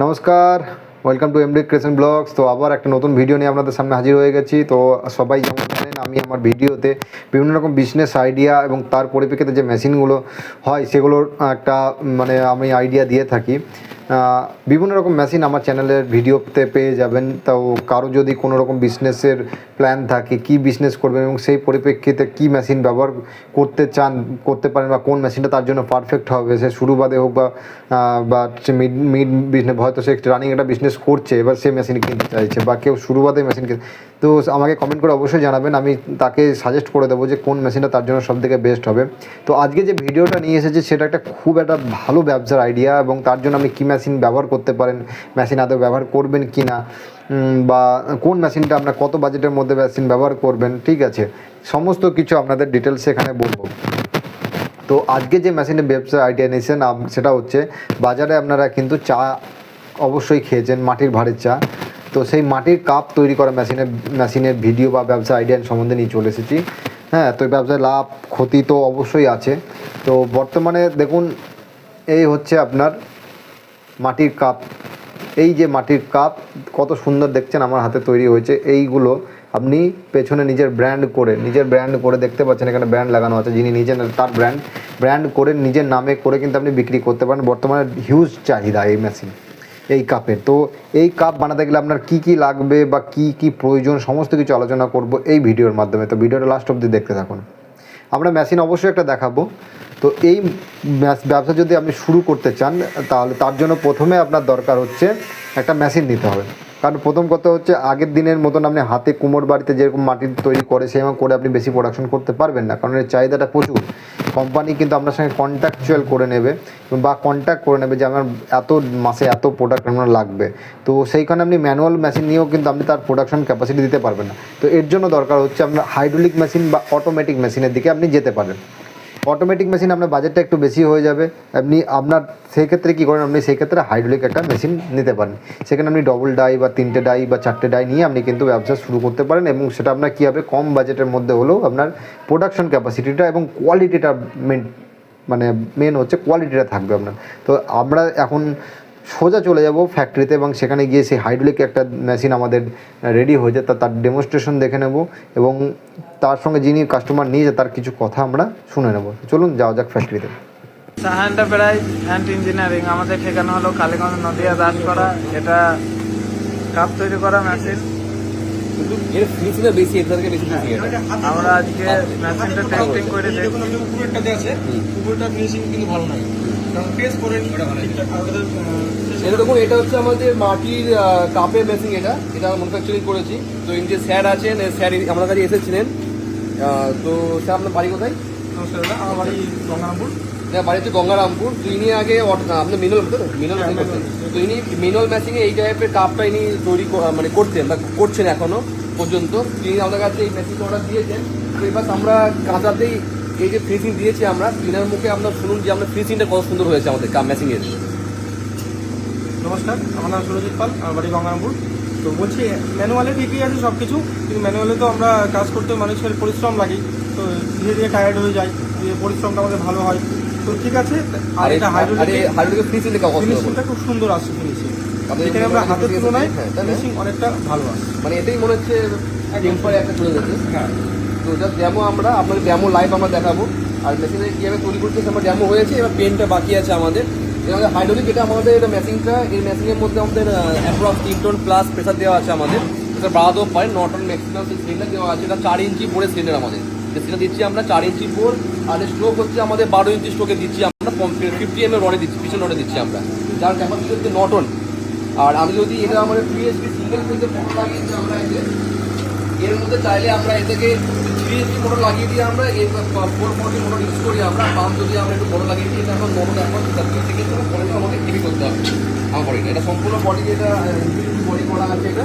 নমস্কার welcome to MD creation vlogs তো আবার একটা নতুন ভিডিও নিয়ে আপনাদের সামনে হাজির হয়ে গেছি। তো সবাই যেমন জানেন, আমি আমার ভিডিওতে বিভিন্ন রকম বিজনেস আইডিয়া এবং তার পরিপ্রেক্ষিতে যে মেশিনগুলো হয়, সেগুলোর একটা মানে আমি আইডিয়া দিয়ে থাকি। বিভিন্ন রকম মেশিন আমার চ্যানেলের ভিডিওতে পেয়ে যাবেন। তো কারও যদি কোনো রকম বিজনেসের প্ল্যান থাকে, কি বিজনেস করবেন এবং সেই পরিপ্রেক্ষিতে কি মেশিন ব্যবহার করতে চান, করতে পারেন বা কোন মেশিনটা তার জন্য পারফেক্ট হবে, সে শুরু বাদে হোক বা বা মিড মিড বিজনেস হয়তো সে রানিং একটা বিজনেস করছে, এবার সে মেশিন কিনতে চাইছে বা কেউ শুরু বাদে মেশিন কিনতে তো আমাকে কমেন্ট করে অবশ্যই জানাবেন, আমি তাকে সাজেস্ট করে দেবো যে কোন মেশিনটা তার জন্য সব থেকে বেস্ট হবে। তো আজকে যে ভিডিওটা নিয়ে এসেছে, সেটা একটা খুব একটা ভালো ব্যবসার আইডিয়া এবং তার জন্য আমি কী মেশিন ব্যবহার করতে পারেন মেশিন আদৌ ব্যবহার করবেন কি না বা কোন মেশিনটা আপনার কত বাজেটের মধ্যে মেশিন ব্যবহার করবেন, ঠিক আছে? সমস্ত কিছু আপনাদের ডিটেলস এখানে বলব। তো আজকে যে মেশিনের ব্যবসা আইডিয়া নিয়েছেন সেটা হচ্ছে বাজারে আপনারা কিন্তু চা অবশ্যই খেয়েছেন, মাটির ভাঁড়ের চা। তো সেই মাটির কাপ তৈরি করা মেশিনের মেশিনের ভিডিও বা ব্যবসা আইডিয়া সম্বন্ধে নিয়ে চলে এসেছি। হ্যাঁ তো ব্যবসায় লাভ, ক্ষতি তো অবশ্যই আছে। তো বর্তমানে দেখুন, এই হচ্ছে আপনার মাটির কাপ। এই যে মাটির কাপ, কত সুন্দর দেখছেন আমার হাতে তৈরি হয়েছে। এইগুলো আপনি পেছনে নিজের ব্র্যান্ড করে, নিজের ব্র্যান্ড করে দেখতে পাচ্ছেন, এখানে ব্র্যান্ড লাগানো আছে, যিনি নিজের তার ব্র্যান্ড ব্র্যান্ড করে নিজের নামে করে কিন্তু আপনি বিক্রি করতে পারেন। বর্তমানে হিউজ চাহিদা এই মেশিন এই কাপের। তো এই কাপ বানাতে গেলে আপনার কি কি লাগবে বা কি কি প্রয়োজন, সমস্ত কিছু আলোচনা করব এই ভিডিওর মাধ্যমে। তো ভিডিওটা লাস্ট অবধি দেখতে থাকুন। আমরা মেশিন অবশ্যই একটা দেখাবো। তো এই ব্যবসা যদি আপনি শুরু করতে চান, তাহলে তার জন্য প্রথমে আপনার দরকার হচ্ছে একটা মেশিন নিতে হবে। কারণ প্রথম কথা হচ্ছে, আগের দিনের মতন আপনি হাতে কুমোর বাড়িতে যেরকম মাটি তৈরি করে, সেরকম করে আপনি বেশি প্রোডাকশন করতে পারবেন না, কারণ এর চাহিদাটা প্রচুর। কোম্পানি কিন্তু আপনার সঙ্গে কন্ট্যাকচুয়াল করে নেবে বা কন্ট্যাক্ট করে নেবে যে আমার এত মাসে এত প্রোডাক্ট আপনার লাগবে। তো সেইখানে আপনি ম্যানুয়াল মেশিন নিয়েও কিন্তু আপনি তার প্রোডাকশন ক্যাপাসিটি দিতে পারবেন না। তো এর জন্য দরকার হচ্ছে আপনার হাইড্রোলিক মেশিন বা অটোমেটিক মেশিনের দিকে আপনি যেতে পারেন। অটোমেটিক মেশিন আপনার বাজেটটা একটু বেশি হয়ে যাবে। আপনি আপনার সেই ক্ষেত্রে কী করেন, আপনি সেই ক্ষেত্রে হাইড্রোলিক একটা মেশিন নিতে পারেন। সেখানে আপনি ডবল ডাই বা তিনটে ডাই বা চারটে ডাই নিয়ে আপনি কিন্তু ব্যবসা শুরু করতে পারেন এবং সেটা আপনার কী হবে, কম বাজেটের মধ্যে হলেও আপনার প্রোডাকশন ক্যাপাসিটিটা এবং কোয়ালিটিটা মেন মানে মেন হচ্ছে কোয়ালিটিটা থাকবে আপনার। তো আমরা এখন সোজা চলে যাব ফ্যাক্টরিতে এবং সেখানে গিয়ে সেই হাইড্রোলিক একটা মেশিন আমাদের রেডি হয়ে যায় তা তার ডেমনস্ট্রেশন দেখে নেব এবং তার সঙ্গে যিনি কাস্টমার নিয়ে যায় তার কিছু কথা আমরা শুনে নেব। চলুন যাওয়া যাক ফ্যাক্টরিতে সাহা এন্টারপ্রাইজ অ্যান্ড ইঞ্জিনিয়ারিং আমাদের ঠিকানা হলো কালীগঞ্জ নদিয়া দাসকরা এটা কাপ তৈরি করা মেশিন কিন্তু এর ফিনিশিংটা বেশি এর থেকে বেশি ফিনিশিং এটা। আমরা আজকে মেশিনটা টেস্টিং করে দেখি উপরেরটাতে আছে উপরটা ফিনিশিং কিন্তু ভালো নয় করে এটা দেখুন এটা হচ্ছে আমাদের মাটির আহ, কাপের মেশিন এটা। এটা ম্যানুফ্যাকচারিং করেছি। তো ইনি যে স্যার আছেন স্যার আমাদের কাছে এসেছিলেন। তো স্যার আপনার বাড়ি কোথায়? নমস্কার দাদা আমার বাড়ি গঙ্গারামপুর। না, বাড়ি হচ্ছে গঙ্গারামপুর। তো ইনি আগে অট- আপনার মিনল তো? মিনল করতেন তো ইনি মিনল মেশিনে এই টাইপের কাপটা ইনি তৈরি মানে করতেন বা করছেন এখনও পর্যন্ত। তিনি আমাদের কাছে এই মেশিনটা অর্ডার দিয়েছেন। তো এবার আমরা কাঁচাতেই এই যে ফিনিশিং দিয়েছি আমরা তিনার মুখে আপনার শুনুন যে আমরা ফিনিশিংটা কত সুন্দর হয়েছে আমাদের কাপ মেশিনের নমস্কার আমার নাম সুরজিৎ পাল আমার বাড়ি গঙ্গারামপুর। তো বলছি ম্যানুয়ালে ঠিকই আছে সব কিছু কিন্তু ম্যানুয়ালে তো আমরা কাজ করতে মানুষের পরিশ্রম লাগে তো ধীরে ধীরে টায়ার্ড হয়ে যায় দিয়ে পরিশ্রমটা আমাদের ভালো হয়। তো ঠিক আছে আর এটা হাইড্রোলিক ফিনিশিংটা খুব সুন্দর আসছে ফিনিশিং এখানে আমরা হাতের তুলনায় হ্যাঁ, ফিনিশিং অনেকটা ভালো আসছে। মানে এটাই মনে হচ্ছে টেম্পারে একটা চলে যাচ্ছে হ্যাঁ। তো জাস্ট ড্যামো আমরা আপনাদের ড্যামো লাইভ আমরা দেখাবো। আর মেশিনে কীভাবে তৈরি করতে আমার ড্যামো হয়েছে, এবার পেনটা বাকি আছে আমাদের। আমাদের হাইড্রোলিক এটা আমাদের এটা মেশিনটা এই মেশিনের মধ্যে আমাদের অ্যাপ্রক্স তিন টন প্লাস প্রেসার দেওয়া আছে আমাদের। এটা বাড়াতেও পারে ন টন ম্যাক্সিমাম সিলিন্ডার দেওয়া আছে, এটা চার ইঞ্চি বোর্ডের সিলিন্ডার আমাদের। সেটা দিচ্ছি আমরা চার ইঞ্চি বোর্ড আর স্ট্রোক হচ্ছে আমাদের বারো ইঞ্চি স্ট্রোকে দিচ্ছি আমরা ফিফটি এম এর রডে দিচ্ছি, পিছন রডে দিচ্ছি আমরা। যার ক্যাপাসিটি হচ্ছে ন টন আর আমি যদি এটা আমাদের পিএসপি সিঙ্গেল মোটর লাগিয়েছি আমরা এর মধ্যে চাইলে আমরা এ থেকে মোটর লাগিয়ে দিয়ে আমরা এই ফোর ফোরটি মোটর ইউজ করি আমরা পাম্প যদি আমরা একটু বড় লাগিয়ে দিই এটা এখন মোটর এখন তো পরে তো হেভি করতে হবে। আমার বডি এটা সম্পূর্ণ বডি এটা বডি করা আছে এটা,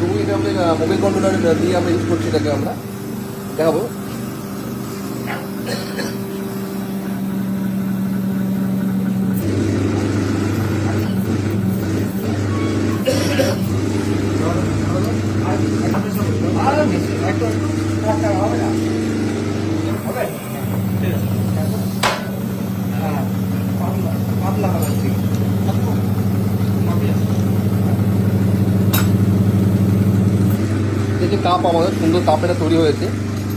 তুমি এটা আমরা মোবাইল কন্ট্রোলার দিয়ে আমরা ইউজ করছি এটাকে আমরা। দেখাবো। কাপ আমাদের সুন্দর কাপ এটা তৈরি হয়েছে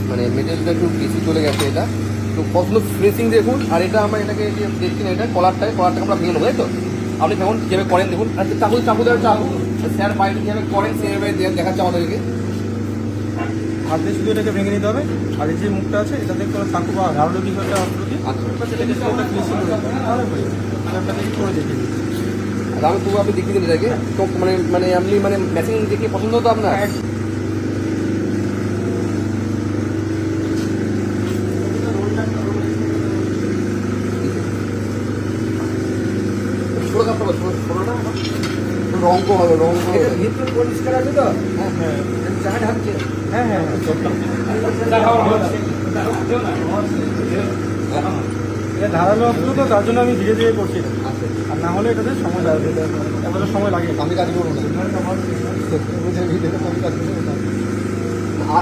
মানে মেটেরিয়ালটা একটু বেশি চলে গেছে এটা। তো কত সুন্দর ফিনিশিং দেখুন আর এটা আমরা এটাকে যে দেখছি না এটা কলারটায় কলারটাকে আমরা ভেঙে নেব তাই তো? আপনি যেমন কীভাবে করেন দেখুন আর চাকু চাকু দেওয়ার চাকু স্যার বাইরে যেভাবে করেন সেভাবে দেখাচ্ছে আমাদেরকে। হাত শুধু এটাকে ভেঙে নিতে হবে আর এই যে মুখটা আছে এটা দেখতে হবে চাকু বা আচ্ছা। করে হয়ে আমি তবু আপনি দেখিয়ে দিন এটাকে। তো মানে মানে আপনি মানে মেশিন দেখে পছন্দ হতো আপনার ষোলো কাপটা বল, ষোলো- ষোলোটা আমার? রঙ কম হবে। রঙ কম হবে। পরিষ্কার আছে তো? হ্যাঁ হ্যাঁ। চা ঢাকছে? হ্যাঁ হ্যাঁ। এটা ধারালো অস্ত্র তো তার জন্য আমি ধীরে ধীরে করছি আচ্ছা। আর না হলে এটাতে সময় লাগে। এতটা সময় লাগে। আমি কাজ করব না।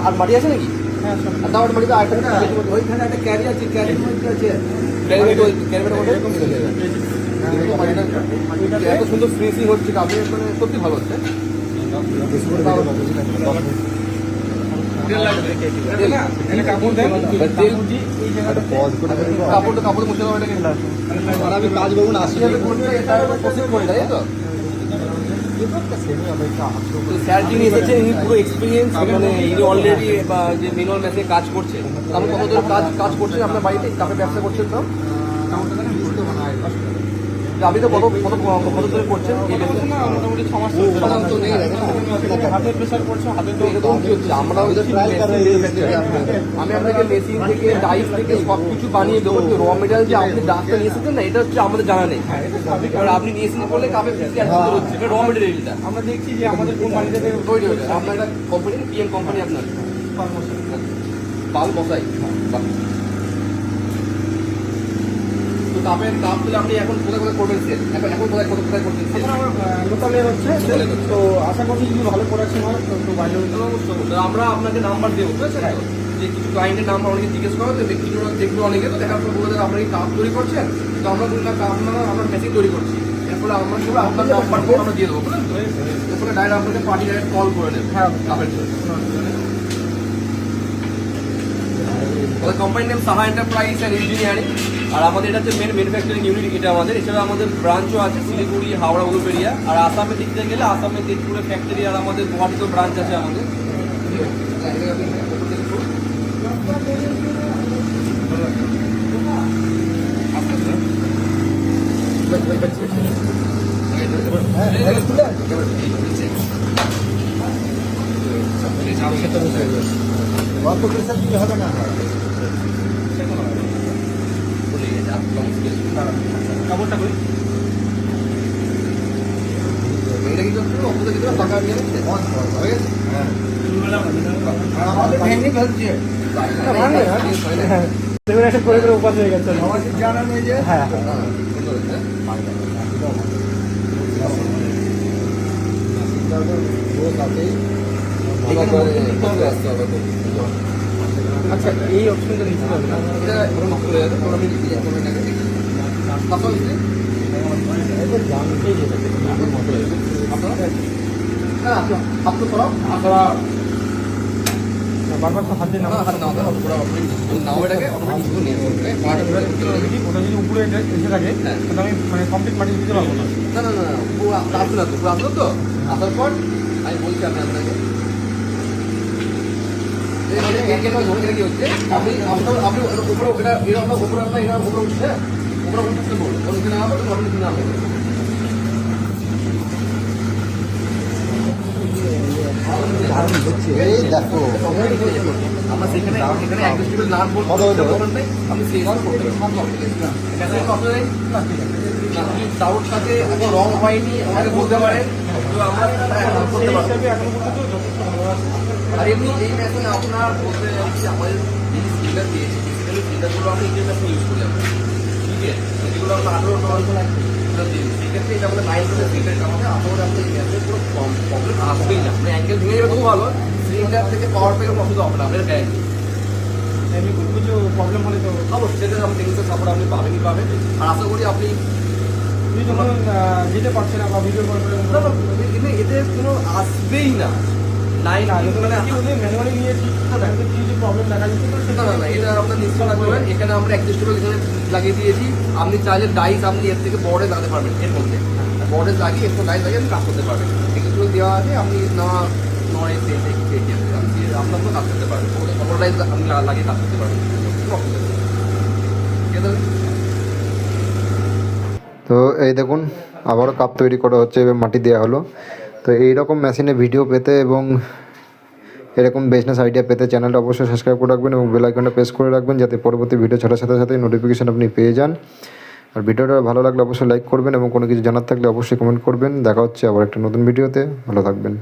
আর বাড়ি আছে নাকি? হ্যাঁ দাও বাড়িতে আরেকটা ওইখানে একটা ক্যারি আছে ক্যারির মধ্যে আছে। ক্যারিবেট ক্যারিবেট এত সুন্দর ফিনিশিং হচ্ছে কাপে মানে সত্যি ভালো হচ্ছে কাপড় কাপড়টা কাপড়ে আমি কাজ করব করে তাই তো স্যার যিনি এসেছেন ইনি পুরো এক্সপিরিয়েন্স মানে ইনি অলরেডি বা যে মিনল মেসে কাজ করছে। আপনি কত ধরে কাজ কাজ করছেন আপনার বাড়িতে কাপের ব্যবসা করছেন তো আপনি তো কত কত কত ধরে করছেন মোটামুটি ছ মাস? হাতের প্রেশার পড়ছে হাতের আমরা ওই যে ট্রায়াল করে এই ক্ষেত্রে আমি আপনাকে মেশিন থেকে ডাইস থেকে সব কিছু বানিয়ে দেবো। র মেটেরিয়াল যে আপনি ডাকটা নিয়ে এসেছেন না এটা হচ্ছে আমাদের জানা নেই। এবার আপনি নিয়ে এসেছেন বলে কাপে হচ্ছে। এটা র মেটেরিয়ালটা আমরা দেখছি যে আমাদের বাড়িতে তৈরি আপনার একটা কোম্পানি পিএম কোম্পানি আপনার। পাল বসাই। বাহ। তো তুলে আপনি এখন কোথায় কোথায় করবেন সেল এখন এখন কোথায় কোথায় কোথায় করবেন সেল এখন আমার লোকালে হচ্ছে তো আশা করছি যদি ভালো প্রোডাকশন হয় তো বাইরেও আমরা আপনাকে নাম্বার দেবো বুঝেছেন তো? যে কিছু ক্লায়েন্টের নাম্বার অনেকে জিজ্ঞেস করে তো কিছু দেখবে অনেকে তো দেখার পর বলে দেবে আপনারা কি কাপ তৈরি করছেন? তো আমরা বলি না কাপ না আমরা মেশিন তৈরি করছি। এর ফলে আমরা কি আপনার নাম্বার আমরা দিয়ে দেবো বুঝলেন তো? এর ডাইরেক্ট আপনাকে পার্টি ডাইরেক্ট কল করে নেবে হ্যাঁ। কাপের জন্য। আমাদের কোম্পানির name Saha enterprise and engineering আর আমাদের এটা হচ্ছে মেন ম্যানুফ্যাকচারিং ইউনিট এটা আমাদের। এছাড়া আমাদের ব্রাঞ্চও আছে, শিলিগুড়ি, হাওড়া, উলুবেড়িয়া। আর আসামে দেখতে গেলে আসামের তেজপুরে ফ্যাক্টরি আর আমাদের গুয়াহাটিতেও ব্রাঞ্চ আছে আমাদের। কাপড়টা হয়ে গেছে আমাদের জানা নেই যে হ্যাঁ হ্যাঁ, সুন্দর আচ্ছা এই অপশনটা নিতে হবে না এটা ওরকম নষ্ট হয়ে যাবে, ওরা আমি দিচ্ছি, এখন এটাকে দেখি। তারপর দিচ্ছি। আপনারা? হ্যাঁ, আপনি- সরাও। আপনারা বারবার তো হাত না, নাও হাত নাও, automatic নাও এটাকে, নিয়ে ধরে করতে হবে। ওটা যদি উপরে এটা- এসে থাকে হ্যাঁ। তাহলে আমি মানে কমপ্লিট মাটি দিতে পারব না না, না, না, না, পুরো আসবে না তো, পুরো আসলো তো? আসার পর আমি বলছি আপনি আপনাকে। এই মানে এই যে ধরুন, এটা কি হচ্ছে? আপনি আপনি উপরে এটা এটা উপরে আপনার এটা উপরে উঠছে উপরে উঠতে বলুন নিচে নামাবো তখন আপনি নেই ডাউট রং হয়নি আমাকে বলতে পারেন তো আমরা আর এমনি এই মেশিনে আপনার বলতে যাচ্ছি আমাদের যে স্পিকার দিয়েছে বেসিক্যালি স্পিকারগুলো আমরা ইন্ডিয়ান মেশিন ইউজ করি আমরা ঠিক আছে? যেগুলো আমরা আঠেরো ডলার সেক্ষেত্রে এটা আমাদের নাইন করে স্পিকার আমাদের আঠেরো আপনি এই মেশিনে পুরো প্রবলেম আসবেই না আপনি অ্যাঙ্গেল ভেঙে যাবে খুব ভালো। সিলিন্ডার থেকে পাওয়ার পেয়ে কোনো অসুবিধা হবে না আপনার গ্যারেন্টি এমনি কোনো কিছু প্রবলেম হলে তো অবশ্যই সেটা আপনি টেকনিক্যাল সাপোর্ট আপনি পাবেনই পাবেন। আর আশা করি আপনি তুমি যখন আহ, যেতে পারছে না বা ভিডিও কল করে এতে কোনো আসবেই না। লাইন ম্যানুয়ালি কিছু প্রবলেম দেখা যাচ্ছে? তো সেটা না না এটা আপনার নিশ্চয় পারেন এখানে আমরা অ্যাডজাস্টেবল এখানে লাগিয়ে দিয়েছি। আপনি চাইলে ডাইস আপনি এর থেকে বর্ডে লাগাতে পারবেন এর মধ্যে। বর্ডে লাগিয়ে একটু ডাইস লাগিয়ে আপনি কাজ করতে পারবেন। এগুলো দেওয়া আছে আপনি না নয় আপনি আপনার মতো কাজ করতে পারবেন। বড় ডাইস আপনি লাগা- লাগিয়ে কাজ করতে পারবেন। তো এই দেখুন আবারও কাপ তৈরি করা হচ্ছে এবার মাটি দেওয়া হলো। তো এই রকম মেশিনে ভিডিও পেতে এবং এরকম বিজনেস আইডিয়া পেতে চ্যানেলটা অবশ্যই সাবস্ক্রাইব করে রাখবেন এবং বেলাইকনটা প্রেস করে রাখবেন যাতে পরবর্তী ভিডিও ছাড়ার সাথে সাথে নোটিফিকেশান আপনি পেয়ে যান। আর ভিডিওটা ভালো লাগলে অবশ্যই লাইক করবেন এবং কোনো কিছু জানার থাকলে অবশ্যই কমেন্ট করবেন। দেখা হচ্ছে আবার একটা নতুন ভিডিওতে ভালো থাকবেন।